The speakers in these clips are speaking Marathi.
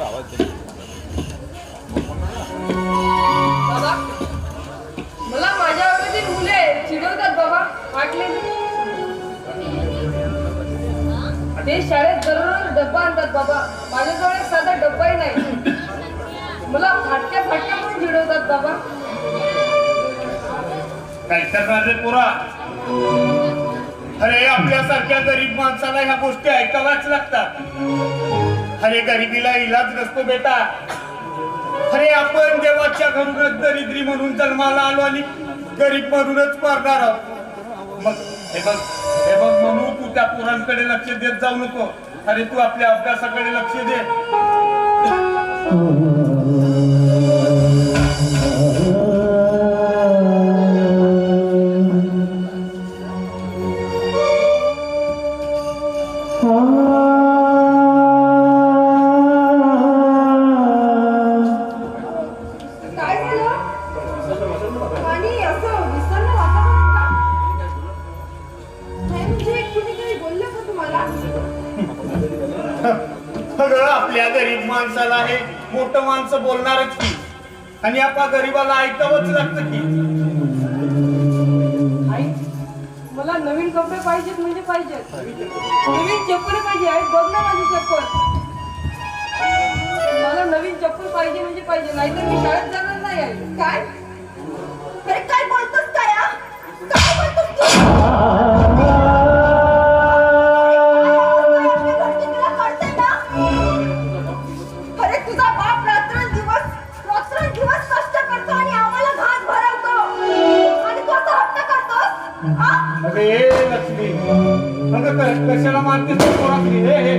बाबा मला माझ्या मुले चिडवतात बाबा वाटले. ते शाळेत दररोज डब्बा आणतात बाबा. माझ्याजवळ एक साधा डब्बाही नाही. मला फाटक्या फाटक्या म्हणून चिडवतात बाबा. रे पोरा. अरे आपल्यासारख्या गरीब माणसाला ह्या गोष्टी ऐकाव्याच लागतात. अरे गरिबीला इलाज नसतो बेटा. अरे आपण देवाच्या घरूनच दरिद्री म्हणून जन्माला आलो आणि गरीब म्हणूनच मरणार आहोत. मग हे बघ हे बघ म्हणू तू त्या पोरांकडे लक्ष देत जाऊ नको. अरे तू आपल्या अभ्यासाकडे लक्ष दे. सगळं आपल्या गरीब माणसाला आहे. मोठं माणसं बोलणारच की आणि आपल्या गरीबाला ऐकावंच लागतं की. आई मला नवीन कपडे पाहिजेत म्हणजे पाहिजेत. नवीन चप्पल पाहिजे आई बघ ना माझी चप्पल. मला नवीन चप्पल पाहिजे म्हणजे पाहिजे नाहीतर मी शाळेत जाणार नाही आई. काय? अरे काय बोलतो कशाला मारतेस त्या पोरासनी? हे हे.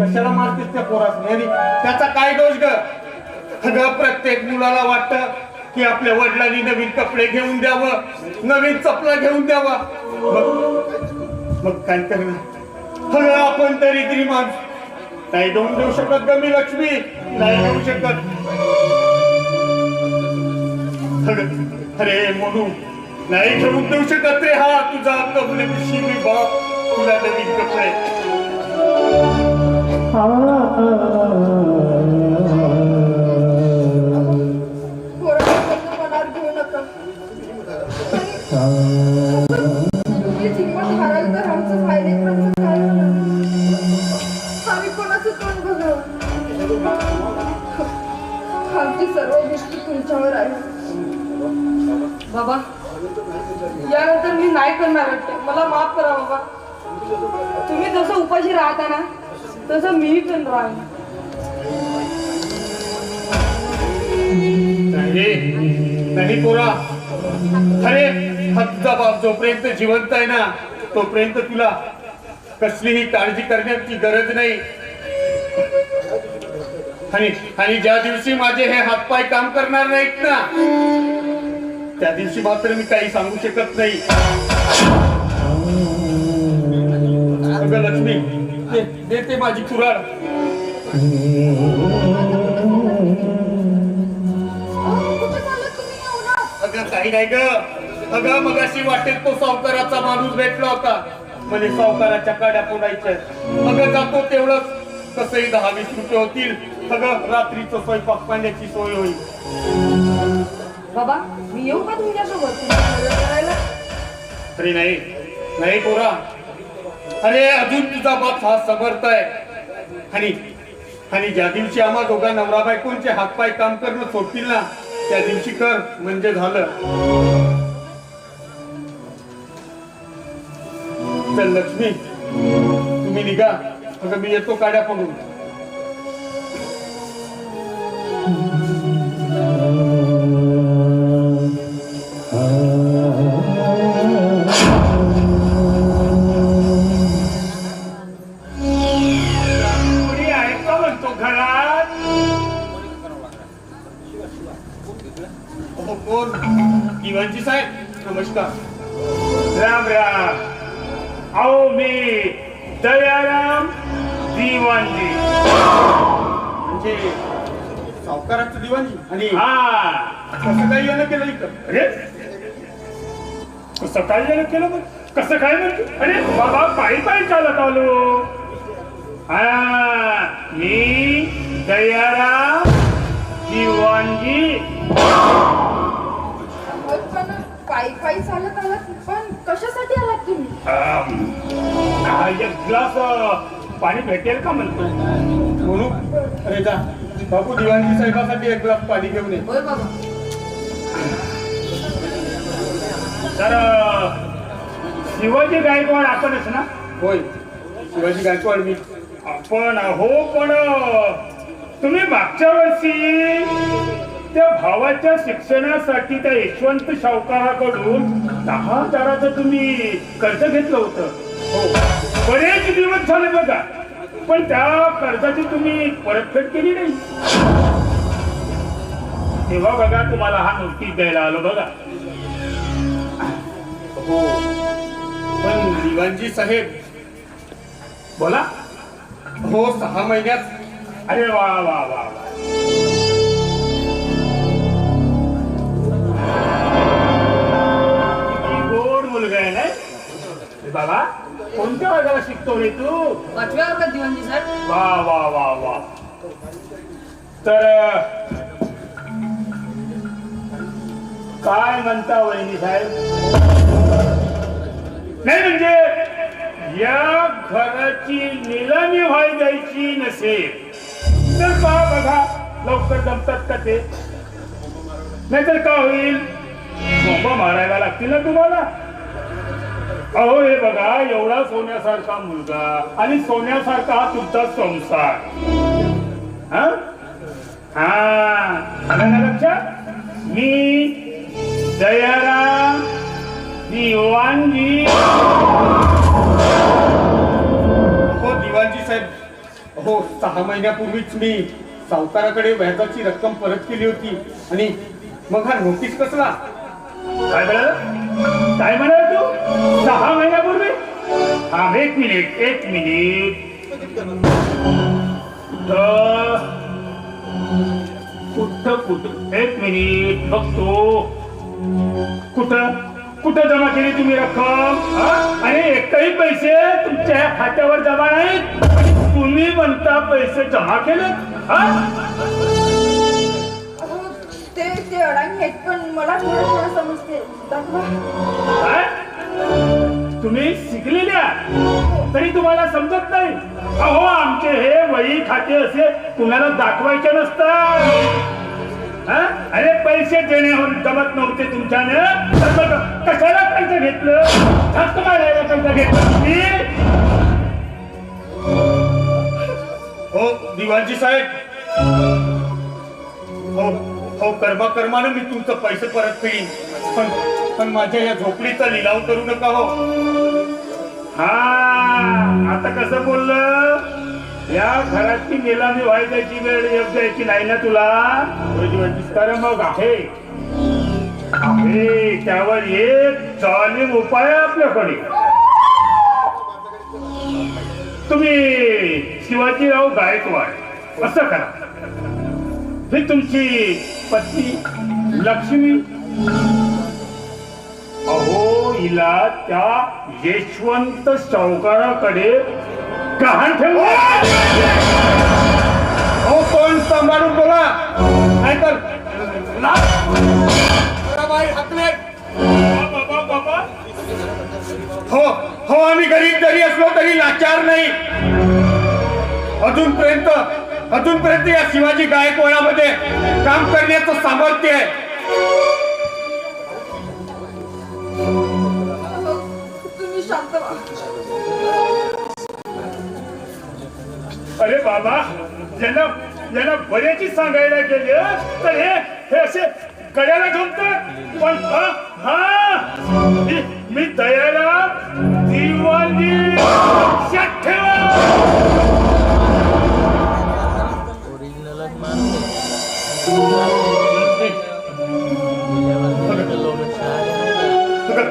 कशाला मारतेस त्या पोरासनी? अरे त्याचा काय दोष ग? अगं प्रत्येक मुलाला वाटतं की आपल्या वडिलांनी नवीन कपडे घेऊन द्यावं नवीन चपला घेऊन द्यावा. मग काय करणार अगं आपण तरी माणूस नाही देऊन देऊ शकत ग मी लक्ष्मी. नाही देऊ शकत. अरे म्हणू नाही घेऊन देऊ शकत रे हा तुझा कबले मी बाप. तुला नवीन कपडे आमची सर्व गोष्टी तुमच्यावर आहे बाबा यानंतर मी नाही करणार वाटते. मला माफ करा बाबा. तुम्ही जसं उपाशी राहता ना तसं मी पण राहीन. नाही पोरा. अरे हा बाप जोपर्यंत जिवंत आहे ना तोपर्यंत तुला कसलीही काळजी करण्याची गरज नाही. आणि आणि ज्या दिवशी माझे हे हातपाय काम करणार नाहीत ना त्या दिवशी मात्र मी काही सांगू शकत नाही. अगं लक्ष्मी दे- दे ते माझी कुराड अगं काही नाही ग. अगं मगाशी वाटेत तो सावकाराचा माणूस भेटला होता. म्हणे सावकाराच्या काड्या फोडायच्या अगं जातो तेवढंच. कसंही दहा वीस रुपये होतील. अगं रात्रीचं स्वयंपाक पाण्याची सोय होईल. बाबा मी येऊ का तुमच्यासोबत? अरे नाही. नाही पोरा. अरे अजून तुझा बाप हा समर्थ आहे. आणि आणि ज्या दिवशी आम्हा दोघा नवरा बायकोंचे हातपाय काम करणं सोडतील ना त्या दिवशी कर म्हणजे झालं. तर लक्ष्मी तुम्ही निघा. अगं मी येतो काड्या पडून दिवाणजी म्हणजे सावकाराचं दिवाणी आणि हा. कसं काही येणं केलं इथं. अरे. कसं काय झालं केलं मग कसं काय म्हणतो अरे बाबा पायी पायी चालत आलो. हा. मी दयाराम दिवाणजी पण पायी पायी चालत आलात पण कशासाठी आलात तुम्ही? अम, हा, एक ग्लास अ, पाणी भेटेल का म्हणतो? म्हणून अरे जा. बापू दिवाणजी साहेबासाठी एक ग्लास पाणी घेऊन ये. होय बाबा. तर शिवाजी गायकवाड आपणच ना? होय. शिवाजी गायकवाड मी. आपण हो पण तुम्ही मागच्या वर्षी त्या भावाच्या शिक्षणासाठी त्या यशवंत सावकाराकडून दहा हजाराचं तुम्ही कर्ज घेतलं होतं. हो. बरेच दिवस झाले बघा. पण त्या कर्जाची तुम्ही परतफेड केली नाही. तेव्हा बघा तुम्हाला हा नोटीस द्यायला आलो बघा. हो. पण दिवाणजी साहेब. बोला. हो सहा महिन्यात. अरे वा वा वा वा. बाबा कोणत्या वर्गाला शिकतो रे तू? पाचव्या वर्गात दिवाणजी साहेब. वा वा वा वा. तर काय म्हणता वहिनी साहेब? नाही म्हणजे या घराची निलामी व्हाय जायची नसेल तर का बघा लवकर जमतात का ते? नाहीतर का होईल? बोंबा मारायला लागतील ना तुम्हाला? अहो हे बघा एवढा सोन्यासारखा मुलगा आणि सोन्यासारखा हा तुमचा संसार. हा? हा. लक्षात? मी दयाराम दिवाणजी हो दिवाणजी साहेब. हो सहा महिन्यापूर्वीच मी सावकाराकडे व्याजाची रक्कम परत केली होती आणि मग हा नोटीस कसला? काय म्हणाल? काय म्हणाल सहा महिन्यापूर्वी? हा एक मिनिट एक मिनिट. कुठं कुठं? एक मिनिट बघतो. कुठं? कुठं जमा केली तुम्ही रक्कम? आणि एकही पैसे तुमच्या खात्यावर जमा नाहीत. तुम्ही म्हणता पैसे जमा केले ते अडाणी आहेत पण मला थोडं थोडं समजते. दाखवा. तुम्ही शिकलेल्या तरी तुम्हाला समजत नाही. अहो आमचे हे वही खाते असे कुणाला दाखवायचे नसतात. हा? अरे पैसे देण्यावर जमत नव्हते तुमच्यानं. कशाला पैसे घेतलं? जास्त मारायला पैसे घेतलं तुम्ही? हो दिवाजी साहेब. हो हो कर्मा कर्मानं मी तुमचं पैसे परत फेडीन. पण पण माझ्या या झोपडीचा लिलाव करू नका हो. हा आता कसं बोललं? या घराची निलामी व्हायची वेळ येत द्यायची नाही ना तुला? तर मग आहे. त्यावर एक जालिम उपाय आपल्याकडे. तुम्ही शिवाजीराव गायकवाड असं करा. ही तुमची पत्नी लक्ष्मी अहो हिला त्या यशवंत सावकाराकडे गहाण ठेवलं. हो कोण सांभाळून बोला. नाहीतर बाबा बाबा हो हो आम्ही गरीब जरी असलो तरी लाचार नाही. अजूनपर्यंत अजूनपर्यंत या शिवाजी गायकवाडामध्ये काम करण्याचं सामर्थ्य आहे. अरे बाबा यांना यांना बऱ्याची सांगायला गेले तर हे हे असे गड्याला जमतात पण हा हा! मी, दयाला दिवाली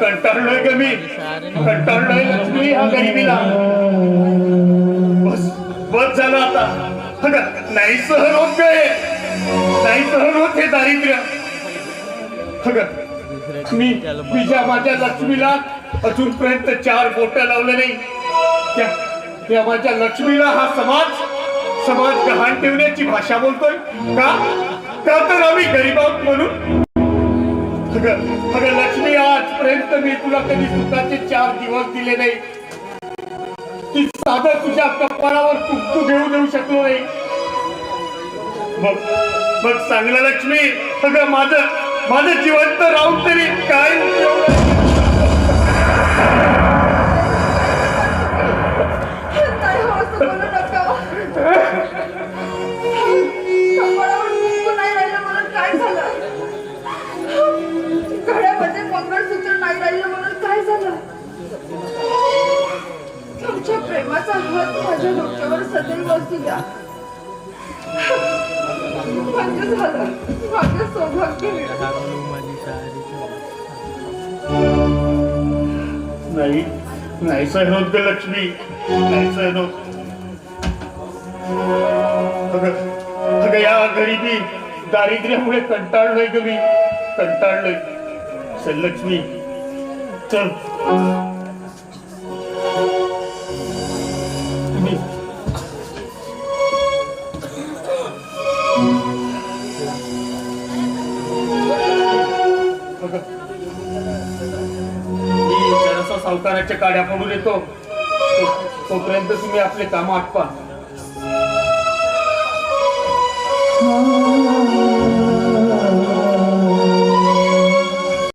कंटाळलोय का मी? कंटाळलोय लक्ष्मी गरिबीला बस बस झालं आता. नाही सहन होत गे नाही सहन होत हे दारिद्र्य. मी तिच्या माझ्या लक्ष्मीला अजूनपर्यंत चार बोट लावले नाही. त्या माझ्या लक्ष्मीला हा समाज समाज गहाण ठेवण्याची भाषा बोलतोय. का? का तर आम्ही गरीब आहोत म्हणून? लक्ष्मी आजपर्यंत मी तुला कधी सुखाचे चार दिवस दिले नाही. की साधं तुझ्या कपाळावर कुंकू घेऊ देऊ शकलो नाही. मग मग चांगला लक्ष्मी अगं माझं माझं जिवंत राहून तरी काय? झालं. सौभाग्य. नाही नाही सहन होत ग लक्ष्मी. नाही सहन होत. अगं अगं या गरिबी दारिद्र्यामुळे कंटाळलोय ग मी कंटाळलोय लक्ष्मी. चल. सावकाराच्या काड्या पडून येतो. तोपर्यंत तुम्ही आपले काम आटपा.